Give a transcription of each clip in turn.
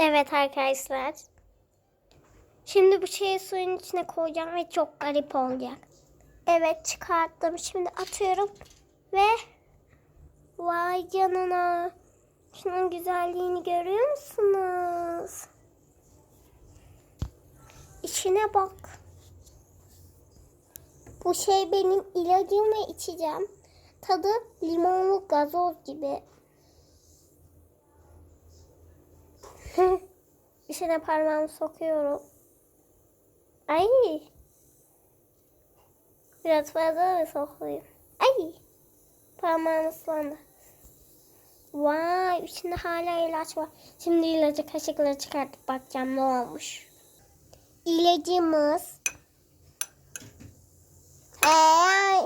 Evet arkadaşlar. Şimdi bu şeyi suyun içine koyacağım ve çok garip olacak. Evet çıkarttım. Şimdi atıyorum ve vay canına. Şunun güzelliğini görüyor musunuz? İçine bak. Bu şey benim ilacım ve içeceğim. Tadı limonlu gazoz gibi. İçine parmağımı sokuyorum. Ay. Biraz fazla mı sokayım? Ay. Parmağım ıslandı. Vay içinde hala ilaç var. Şimdi ilacı kaşıkla çıkartıp bakacağım ne olmuş. İlacımız. Ay.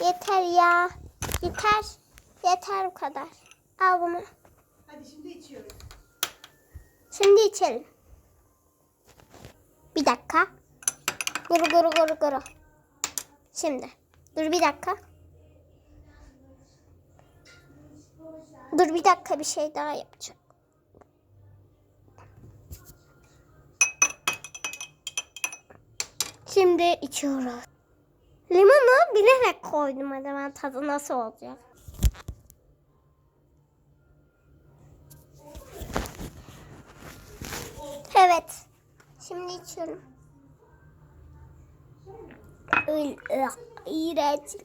Yeter ya. Yeter. Yeter bu kadar. Al bunu. Hadi şimdi içiyoruz. Şimdi içelim. Bir dakika. Guru guru guru guru. Şimdi. Dur bir dakika. Dur bir dakika bir şey daha yapacağım. Şimdi içiyoruz. Limonu bilerek koydum acaba tadı nasıl olacak? Evet. Şimdi içiyorum. İğrenç.